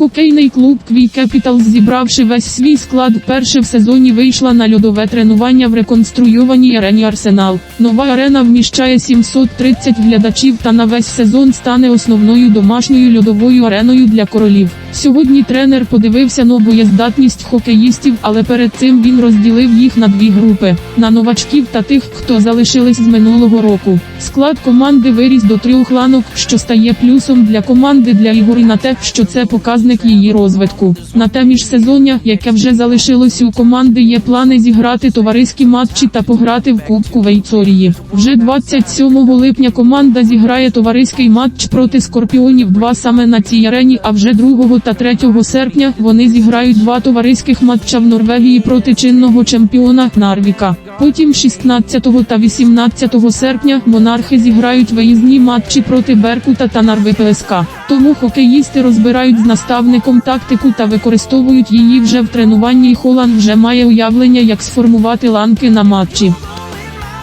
Хокейний клуб Квій Кепітал, зібравши весь свій склад, вперше в сезоні вийшла на льодове тренування в реконструйованій арені Арсенал. Нова арена вміщає 730 глядачів та на весь сезон стане основною домашньою льодовою ареною для королів. Сьогодні тренер подивився на боєздатність хокеїстів, але перед цим він розділив їх на дві групи: на новачків та тих, хто залишились з минулого року. Склад команди виріс до трьох ланок, що стає плюсом для команди для ігор і на те, що це показник її розвитку. На те міжсезоння, яке вже залишилось у команди, є плани зіграти товариські матчі та пограти в Кубку Вейцорії. Вже 27 липня команда зіграє товариський матч проти Скорпіонів 2 саме на цій арені, а вже 2 та 3 серпня вони зіграють два товариських матча в Норвегії проти чинного чемпіона Нарвіка. Потім 16 та 18 серпня монархи зіграють виїзні матчі проти Беркута та Нарви ПСК. Тому хокеїсти розбирають з наставником тактику та використовують її вже в тренуванні. і Холанд вже має уявлення, як сформувати ланки на матчі.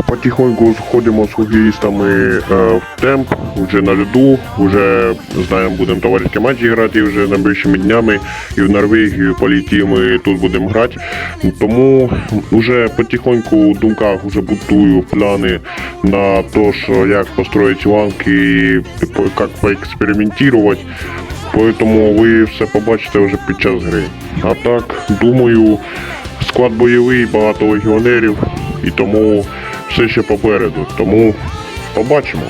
Потихоньку входимо з хокеїстами е, в темп, вже на льоду, вже знаємо, будемо товариські матчі грати вже найближчими днями і в Норвегію полетімо, і тут будемо грати. Тому вже потихоньку в думках вже будую плани на те, що як построїти ланки і як поекспериментувати. Поэтому ви все побачите вже під час гри. А так, думаю, склад бойовий, багато легіонерів, і тому все ще попереду. Тому побачимо.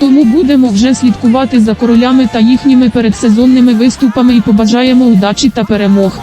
Тому будемо вже слідкувати за королями та їхніми передсезонними виступами і побажаємо удачі та перемог.